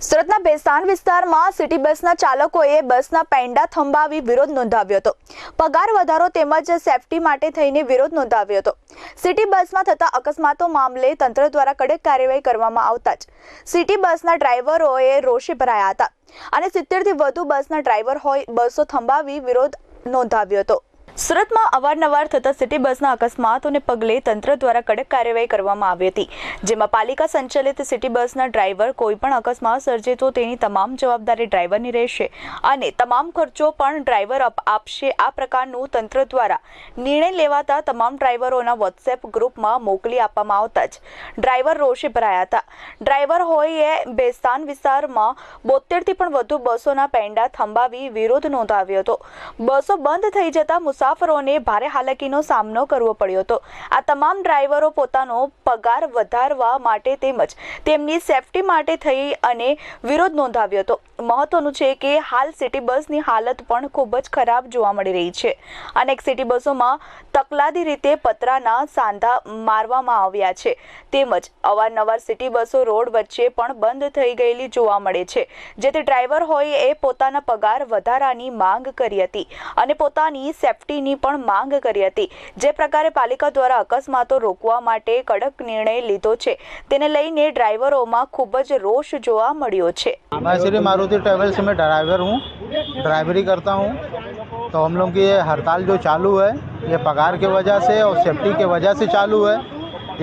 સુરતના બેસાન વિસ્તારમાં સિટી બસના ચાલકોએ બસના પેંડા થંભાવી વિરોધ નોંધાવ્યો હતો પગાર વધારો તેમજ સેફટી માટે થઈને વિરોધ નોંધાવ્યો હતો સિટી બસમાં થતા અકસ્માતો મામલે તંત્ર દ્વારા કડક કાર્યવાહી કરવામાં આવતા જ સિટી બસના ડ્રાઈવરોએ રોષે ભરાયા હતા અને સિત્તેરથી વધુ બસના ડ્રાઈવર હોય બસો થંભાવી વિરોધ નોંધાવ્યો હતો સુરતમાં અવારનવાર થતા સિટી બસના અકસ્માતોને પગલે તંત્ર દ્વારા કડક કાર્યવાહી કરવામાં આવી હતી જેમાં પાલિકા સંચાલિત સિટી બસના ડ્રાઈવર કોઈપણ અકસ્માત સર્જે તો તેની તમામ જવાબદારી ડ્રાઈવરની રહેશે અને તમામ ખર્ચો પણ ડ્રાઈવર આપશે આ પ્રકારનું તંત્ર દ્વારા નિર્ણય લેવાતા તમામ ડ્રાઈવરોના વોટ્સએપ ગ્રુપમાં મોકલી આપવામાં આવતા જ ડ્રાઈવર રોષે ભરાયા હતા ડ્રાઈવર હોઈએ બેસ્તાન વિસ્તારમાં બોતેરથી પણ વધુ બસોના પેંડા થંભાવી વિરોધ નોંધાવ્યો હતો બસો બંધ થઈ જતા મુસાફર મુસાફરોને ભારે હાલાકીનો સામનો કરવો પડ્યો હતો આ તમામ ડ્રાઈવરો પોતાનો પગાર વધારવા માટે તેમજ તેમની સેફટી માટે થઈ અને વિરોધ નોંધાવ્યો હતો મહત્વનું છે કે હાલ સિટી બસની હાલત પણ ખૂબ જ ખરાબ જોવા મળી રહી છે અનેક સિટી બસોમાં તકલાદી રીતે પતરાના સાંધા મારવામાં આવ્યા છે તેમજ અવારનવાર સિટી બસો રોડ વચ્ચે પણ બંધ થઈ ગયેલી જોવા મળે છે જેથી ડ્રાઈવર હોય એ પોતાના પગાર વધારાની માંગ કરી હતી અને પોતાની સેફટી ની પણ માંગ કરી હતી જે પ્રકારે પાલિકા દ્વારા અકસ્માતો રોકવા માટે કડક નિર્ણય લીધો છે તેને લઈને ડ્રાઈવરોમાં ખૂબ જ રોષ જોવા મળ્યો છે આ મેસરી મારુતિ ટ્રાવેલસ મે ડ્રાઈવર હું ડ્રાઈવરી કરતો હું તો હમ લોકોની હડતાલ જો ચાલુ છે એ પગાર કે वजह से और सेफ्टी के वजह से चालू है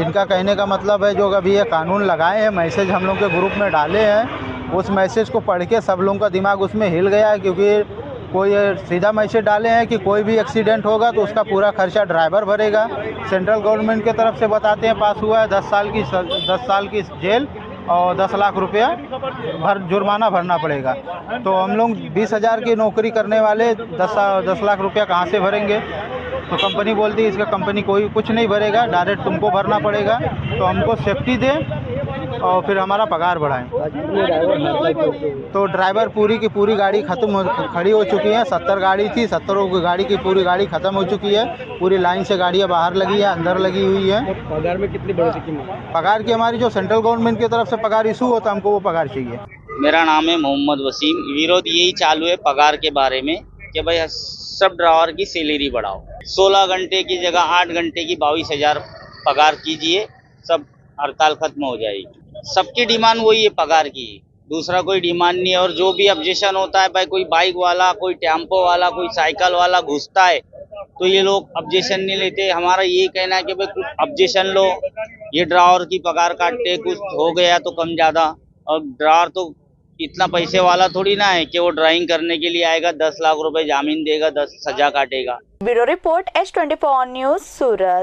इनका कहने का मतलब है जो अभी ये कानून लगाए हैं मैसेज हम लोगों के ग्रुप में डाले हैं उस मैसेज को पढ़ के सब लोगों का दिमाग उसमें हिल गया है क्योंकि कोई सीधा मैसेज डाले हैं कि कोई भी एक्सीडेंट होगा तो उसका पूरा खर्चा ड्राइवर भरेगा सेंट्रल गवर्नमेंट के तरफ से बताते हैं पास हुआ है दस साल की दस साल की जेल और दस लाख रुपया भर जुर्माना भरना पड़ेगा तो हम लोग बीस हज़ार की नौकरी करने वाले दस दस लाख रुपया कहाँ से भरेंगे तो कंपनी बोलती है इसका कंपनी कोई कुछ नहीं भरेगा डायरेक्ट तुमको भरना पड़ेगा तो हमको सेफ्टी दें और फिर हमारा पगार बढ़ाएं तो ड्राइवर पूरी की पूरी गाड़ी ख़त्म खड़ी हो चुकी है सत्तर गाड़ी थी सत्तरों की गाड़ी की पूरी गाड़ी ख़त्म हो चुकी है पूरी लाइन से गाड़ियाँ बाहर लगी है अंदर लगी हुई है पगार में कितनी बढ़ोतरी पगार की हमारी जो सेंट्रल गवर्नमेंट की तरफ से पगार इशू होता है हमको वो पगार चाहिए मेरा नाम है मोहम्मद वसीम विरोध यही चालू है पगार के बारे में कि भाई सब ड्राइवर की सैलरी बढ़ाओ 16 घंटे की जगह 8 घंटे की बाईस हज़ार पगार कीजिए सब हड़ताल खत्म हो जाएगी सबकी डिमांड वही है पगार की दूसरा कोई डिमांड नहीं है और जो भी ऑब्जेक्शन होता है भाई कोई बाइक वाला कोई टेम्पो वाला कोई साइकिल वाला घुसता है तो ये लोग ऑब्जेक्शन नहीं लेते हमारा ये कहना है कि भाई कुछ ऑब्जेक्शन लो ये ड्रावर की पगार काटते कुछ हो गया तो कम ज़्यादा और ड्रावर तो इतना पैसे वाला थोड़ी ना है कि वो ड्राइंग करने के लिए आएगा दस लाख रुपए जामीन देगा दस सजा काटेगा bureau report H twenty four news Surat